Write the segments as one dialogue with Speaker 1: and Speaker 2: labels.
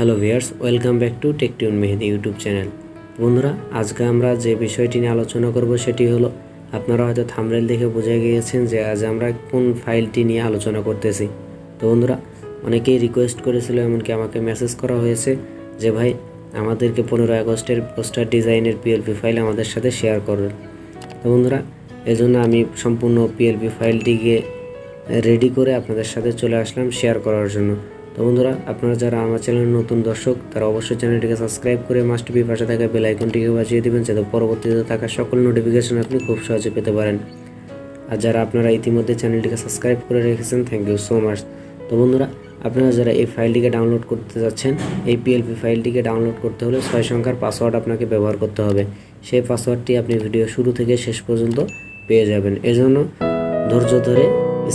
Speaker 1: Hello viewers welcome back to tech tune Mehedi YouTube channel. বন্ধুরা, আজকে আমরা যে বিষয়টি নিয়ে আলোচনা করব সেটি হলো, আপনারা হয়তো থামরেল দেখে বুঝে গিয়েছেন যে আজ আমরা কোন ফাইলটি নিয়ে আলোচনা করতেছি। তো বন্ধুরা, অনেকেই রিকোয়েস্ট করেছিল, এমনকি আমাকে মেসেজ করা হয়েছে যে, ভাই, আমাদেরকে পনেরোই আগস্টের পোস্টার ডিজাইনের পিএলপি ফাইল আমাদের সাথে শেয়ার করবেন। তো বন্ধুরা, এজন্য আমি সম্পূর্ণ পিএলপি ফাইলটিকে রেডি করে আপনাদের সাথে চলে আসলাম শেয়ার করার জন্য। তো বন্ধুরা, আপনারা যারা আমার চ্যানেলের নতুন দর্শক, তারা অবশ্যই চ্যানেলটিকে সাবস্ক্রাইব করে মাস্ট বি পাশে থাকা বেল আইকনটিকে বাজিয়ে দিবেন যাতে পরবর্তীতে থাকা সকল নোটিফিকেশন আপনি খুব সহজে পেতে পারেন। আর যারা আপনারা ইতিমধ্যে চ্যানেলটিকে সাবস্ক্রাইব করে রেখেছেন থ্যাংক ইউ সো মাচ তো বন্ধুরা, আপনারা যারা এই ফাইলটিকে ডাউনলোড করতে যাচ্ছেন, এই পিএলপি ফাইলটিকে ডাউনলোড করতে হলে ছয় সংখ্যার পাসওয়ার্ড আপনাকে ব্যবহার করতে হবে। সেই পাসওয়ার্ডটি আপনি ভিডিও শুরু থেকে শেষ পর্যন্ত পেয়ে যাবেন। এজন্য ধৈর্য ধরে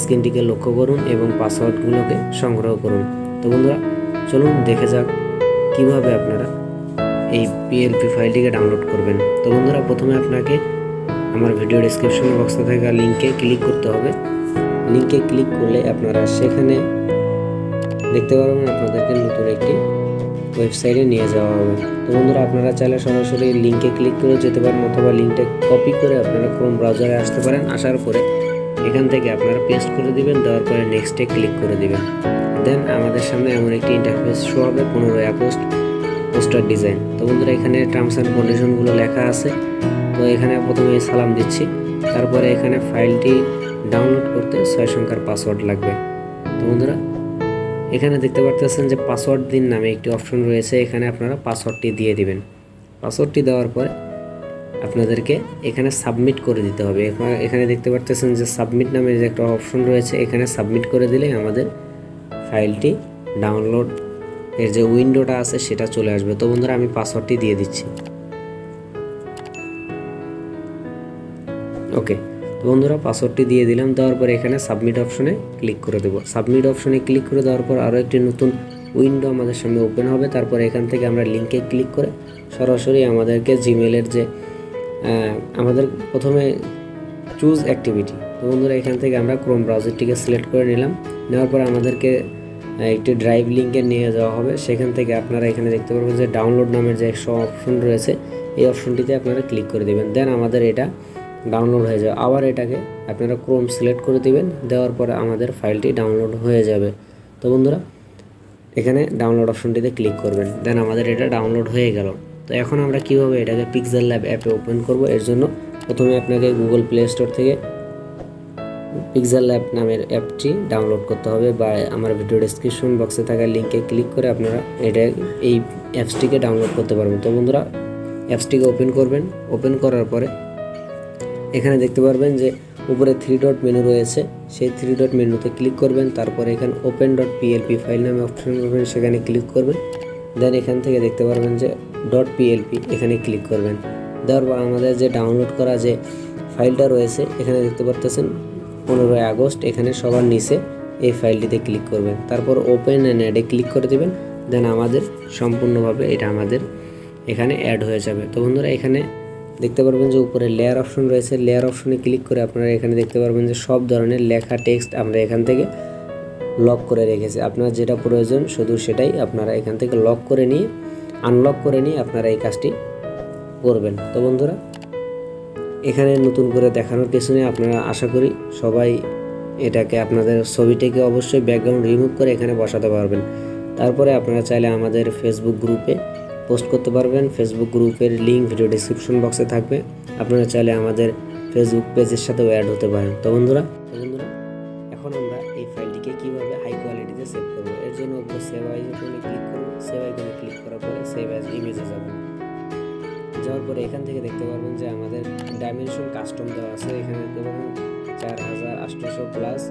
Speaker 1: স্ক্রিনটিকে লক্ষ্য করুন এবং পাসওয়ার্ডগুলোকে সংগ্রহ করুন। তো বন্ধুরা, চলুন দেখে যাক কীভাবে আপনারা এই পিএলপি ফাইলটিকে ডাউনলোড করবেন। তো বন্ধুরা, প্রথমে আপনাকে আমার ভিডিও ডিসক্রিপশন বক্সে থাকা লিঙ্কে ক্লিক করতে হবে। লিঙ্কে ক্লিক করলে আপনারা সেখানে দেখতে পারবেন আপনাদেরকে নতুন একটি ওয়েবসাইটে নিয়ে যাওয়া হবে। তো বন্ধুরা, আপনারা চাইলে সরাসরি লিঙ্কে ক্লিক করে যেতে পারেন অথবা লিঙ্কটা কপি করে আপনারা ক্রোম ব্রাউজারে আসতে পারেন। আসার পরে এখান থেকে আপনারা পেস্ট করে দিবেন, দেওয়ার পরে নেক্সটে ক্লিক করে দিবেন। দেন, আমাদের সামনে এমন একটি ইন্টারফেস শো হবে পনেরোই আগস্ট পোস্টার ডিজাইন তো বন্ধুরা, এখানে টার্মস অ্যান্ড কন্ডিশনগুলো লেখা আছে। তো এখানে প্রথমে সালাম দিচ্ছি। তারপরে এখানে ফাইলটি ডাউনলোড করতে ছয় সংখ্যার পাসওয়ার্ড লাগবে। তো বন্ধুরা, এখানে দেখতে পারতেছেন যে পাসওয়ার্ড দিন নামে একটি অপশন রয়েছে। এখানে আপনারা পাসওয়ার্ডটি দিয়ে দিবেন। পাসওয়ার্ডটি দেওয়ার পরে আপনাদেরকে এখানে সাবমিট করে দিতে হবে। এখানে- দেখতে পারতেছেন যে সাবমিট নামে যে একটা অপশন রয়েছে, এখানে সাবমিট করে দিলে আমাদের ফাইলটি ডাউনলোড, এর যে উইন্ডোটা আছে সেটা চলে আসবে। তো বন্ধুরা, আমি পাসওয়ার্ডটি দিয়ে দিচ্ছি। ওকে, তো বন্ধুরা পাসওয়ার্ডটি দিয়ে দিলাম, দেওয়ার পর এখানে সাবমিট অপশনে ক্লিক করে দেবো। সাবমিট অপশনে ক্লিক করে দেওয়ার পর আরও একটি নতুন উইন্ডো আমাদের সামনে ওপেন হবে। তারপর এখান থেকে আমরা লিঙ্কে ক্লিক করে সরাসরি আমাদেরকে জিমেলের যে আমাদের প্রথমে চুজ অ্যাক্টিভিটি তো বন্ধুরা, এখান থেকে আমরা ক্রোম ব্রাউজারটিকে সিলেক্ট করে নিলাম। নেওয়ার পর আমাদেরকে একটি ড্রাইভ লিঙ্কে নিয়ে যাওয়া হবে। সেখান থেকে আপনারা এখানে দেখতে পারবেন যে ডাউনলোড নামের যে একটা অপশন রয়েছে, এই অপশনটিতে আপনারা ক্লিক করে দেবেন। দেন আমাদের এটা ডাউনলোড হয়ে যাবে। আবার এটাকে আপনারা ক্রোম সিলেক্ট করে দিবেন। দেওয়ার পরে আমাদের ফাইলটি ডাউনলোড হয়ে যাবে। তো বন্ধুরা, এখানে ডাউনলোড অপশনটিতে ক্লিক করবেন। দেন আমাদের এটা ডাউনলোড হয়ে গেল। তো এখন আমরা কীভাবে এটাকে পিক্সেল ল্যাব অ্যাপে ওপেন করব? এর জন্য প্রথমে আপনাকে গুগল প্লে স্টোর থেকে পিক্সেল ল্যাব নামের অ্যাপটি ডাউনলোড করতে হবে বা আমার ভিডিও ডিসক্রিপশন বক্সে থাকা লিঙ্কে ক্লিক করে আপনারা এটা এই অ্যাপসটিকে ডাউনলোড করতে পারবেন। তো বন্ধুরা, অ্যাপসটিকে ওপেন করবেন। ওপেন করার পরে এখানে দেখতে পারবেন যে উপরে থ্রি ডট মেনু রয়েছে। সেই থ্রি ডট মেনুতে ক্লিক করবেন। তারপরে এখানে ওপেন ডট পিএলপি ফাইল নামে অপশন পাবেন সেখানে ক্লিক করবেন। দেন এখান থেকে দেখতে পারবেন যে ডট পিএলপি এখানে ক্লিক করবেন। দেওয়ার আমাদের যে ডাউনলোড করা যে ফাইলটা রয়েছে, এখানে দেখতে পারতেছেন পনেরোই আগস্ট এখানে সবার নিচে এই ফাইলটিতে ক্লিক করবেন। তারপর ওপেন অ্যান্ড অ্যাডে ক্লিক করে দেবেন। দেন আমাদের সম্পূর্ণভাবে এটা আমাদের এখানে অ্যাড হয়ে যাবে। তো বন্ধুরা, এখানে দেখতে পারবেন যে উপরে লেয়ার অপশন রয়েছে। লেয়ার অপশনে ক্লিক করে আপনারা এখানে দেখতে পারবেন যে সব ধরনের লেখা টেক্সট আমরা এখান থেকে লক করে রেখেছি। আপনার যেটা প্রয়োজন শুধু সেটাই আপনারা এখান থেকে লক করে নিয়ে আনলক করে নিয়ে আপনারা এই কাজটি করবেন। তো বন্ধুরা এখানে নতুন করে দেখানোর কিছু নেই। আপনারা আশা করি সবাই এটাকে, আপনাদের ছবিটিকে অবশ্যই ব্যাকগ্রাউন্ড রিমুভ করে এখানে বসাতে পারবেন। তারপরে আপনারা চাইলে আমাদের ফেসবুক গ্রুপে পোস্ট করতে পারবেন। ফেসবুক গ্রুপের লিঙ্ক ভিডিও ডিসক্রিপশন বক্সে থাকবে। আপনারা চাইলে আমাদের ফেসবুক পেজের সাথেও অ্যাড হতে পারেন। তো বন্ধুরা বন্ধুরা, এখন আমরা এই ফাইলটিকে কীভাবে হাই কোয়ালিটিতে সেভ করব? এর জন্য সেভ আইকনে ক্লিক করব সেভ আইকনে ক্লিক করার পরে সেভ অ্যাজ ইমেজে যাবেন যাওয়ার পরে এখান থেকে দেখতে পারবেন যে আমাদের ডাইমেনশন কাস্টম দেওয়া আছে এখানে দেখতে পাবেন চার হাজার আটশোশো প্লাস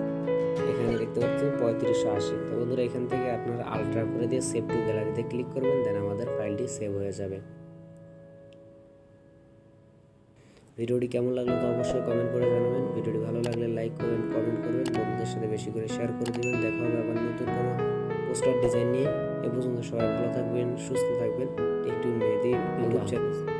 Speaker 1: এখানে দেখতে পাচ্ছেন পঁয়ত্রিশশো আশি। তো বন্ধুরা এখান থেকে আপনারা আলট্রা করে দিয়ে সেভ টু গ্যালারিতে ক্লিক করবেন দেন আমাদের ফাইলটি সেভ হয়ে যাবে। ভিডিওটি কেমন লাগল তো অবশ্যই কমেন্ট করে জানাবেন। ভিডিওটি ভালো লাগলে লাইক করবেন কমেন্ট করবেন বন্ধুদের সাথে বেশি করে শেয়ার করে দেবেন। দেখা হবে আবার নতুন কোনো পোস্টার ডিজাইন নিয়ে। এ পর্যন্ত সবাই ভালো থাকবেন সুস্থ থাকবেন। একটু মেয়েদের ইউটিউব চ্যানেল